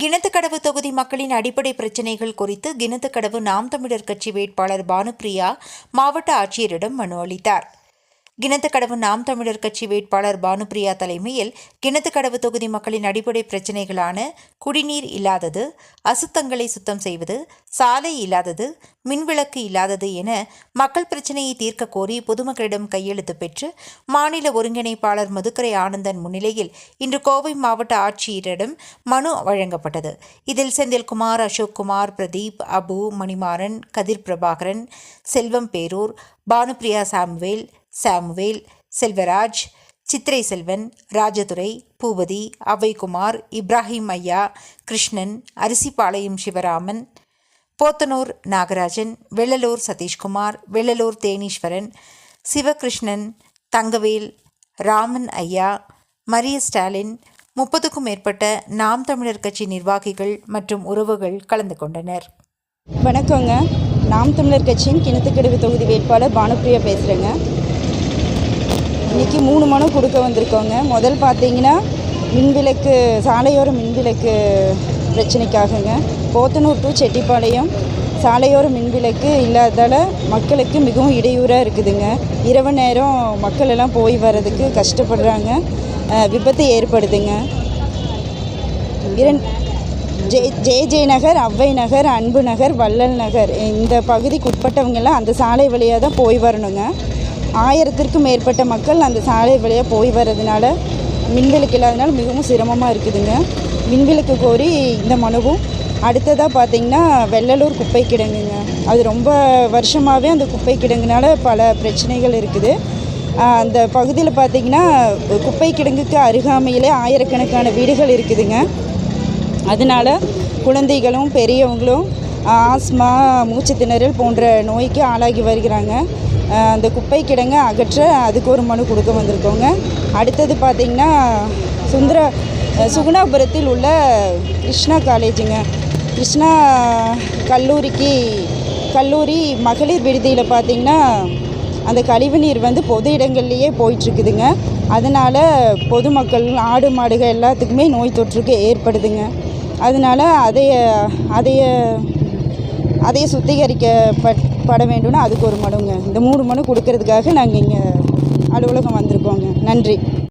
கிணத்துக்கடவு தொகுதி மக்களின் அடிப்படை பிரச்சினைகள் குறித்து கிணத்துக்கடவு நாம் தமிழர் கட்சி வேட்பாளர் பானுப்பிரியா மாவட்ட ஆட்சியரிடம் மனு அளித்தார். கிணத்துக்கடவு நாம் தமிழர் கட்சி வேட்பாளர் பானுப்பிரியா தலைமையில் கிணத்துக்கடவு தொகுதி மக்களின் அடிப்படை பிரச்சினைகளான குடிநீர் இல்லாதது அசுத்தங்களை சுத்தம் செய்வது சாலை இல்லாதது மின்விளக்கு இல்லாதது என மக்கள் பிரச்சினையை தீர்க்க கோரி பொதுமக்களிடம் கையெழுத்து பெற்று மாநில ஒருங்கிணைப்பாளர் மதுக்கரை ஆனந்தன் முன்னிலையில் இன்று கோவை மாவட்ட ஆட்சியரிடம் மனு வழங்கப்பட்டது. இதில் செந்தில்குமார் அசோக்குமார் பிரதீப் அபு மணிமாறன் கதிர் பிரபாகரன் செல்வம் பேரூர் பானுப்பிரியா சாம்வேல் சாமுவேல் செல்வராஜ் சித்திரை செல்வன் ராஜதுரை பூபதி அவைகுமார் இப்ராஹிம் ஐயா கிருஷ்ணன் அரிசிபாளையம் சிவராமன் போத்தனூர் நாகராஜன் வெள்ளலூர் சதீஷ்குமார் வெள்ளலூர் தேனீஸ்வரன் சிவகிருஷ்ணன் தங்கவேல் ராமன் ஐயா மரிய ஸ்டாலின் முப்பதுக்கும் மேற்பட்ட நாம் தமிழர் கட்சி நிர்வாகிகள் மற்றும் உறவுகள் கலந்து கொண்டனர். வணக்கங்க. நாம் தமிழர் கட்சியின் கிணத்துக்கடவு தொகுதி வேட்பாளர் பானுப்பிரியா பேசுகிறேங்க இன்றைக்கி மூணு மனு கொடுக்க வந்திருக்கோங்க. முதல் பார்த்தீங்கன்னா மின்விளக்கு சாலையோர மின்விளக்கு பிரச்சனைக்காகங்க. போத்தனூர் டு செட்டிப்பாளையம் சாலையோர மின்விளக்கு இல்லாததால் மக்களுக்கு மிகவும் இடையூறாக இருக்குதுங்க. இரவு நேரம் மக்கள் எல்லாம் போய் வர்றதுக்கு கஷ்டப்படுறாங்க. விபத்தை விபத்து ஏற்படுதுங்க. இரண் J J J Nagar Avvai Nagar Anbu Nagar Vallal நகர் இந்த பகுதிக்கு உட்பட்டவங்கெல்லாம் அந்த சாலை வழியாக தான் போய் வரணுங்க. ஆயிரத்திற்கும் மேற்பட்ட மக்கள் அந்த சாலை வழியாக போய் வர்றதுனால மின்விளக்கு இல்லாதனால மிகவும் சிரமமாக இருக்குதுங்க. மின்விளக்கு கோரி இந்த மனுவும். அடுத்ததாக பார்த்திங்கன்னா வெள்ளலூர் குப்பை கிடங்குங்க அது ரொம்ப வருஷமாகவே அந்த குப்பை கிடங்குனால பல பிரச்சனைகள் இருக்குது. அந்த பகுதியில் பார்த்திங்கன்னா குப்பை கிடங்குக்கு அருகாமையிலே ஆயிரக்கணக்கான வீடுகள் இருக்குதுங்க. அதனால குழந்தைகளும் பெரியவங்களும் ஆஸ்மா மூச்சு திணறல் போன்ற நோய்க்கு ஆளாகி வருகிறாங்க. அந்த குப்பை கிடங்க அகற்ற அதுக்கு ஒரு மனு கொடுக்க வந்திருக்கோங்க. அடுத்தது பார்த்திங்கன்னா சுந்தர சுகுணாபுரத்தில் உள்ள கிருஷ்ணா காலேஜுங்க. கிருஷ்ணா கல்லூரிக்கு கல்லூரி மகளிர் விடுதியில் பார்த்திங்கன்னா அந்த கழிவுநீர் வந்து பொது இடங்கள்லேயே போயிட்டுருக்குதுங்க. அதனால் பொதுமக்கள் ஆடு மாடுகள் எல்லாத்துக்குமே நோய் தொற்றுக்கு ஏற்படுதுங்க. அதனால் அதைய அதைய அதைய சுத்திகரிக்கப்பட் பட வேண்டும்னு அதுக்கு ஒரு மனுங்க இந்த மூணு மனு கொடுக்கறதுக்காக நாங்கள் இங்கே அலுவலகம் வந்திருக்கோங்க. நன்றி.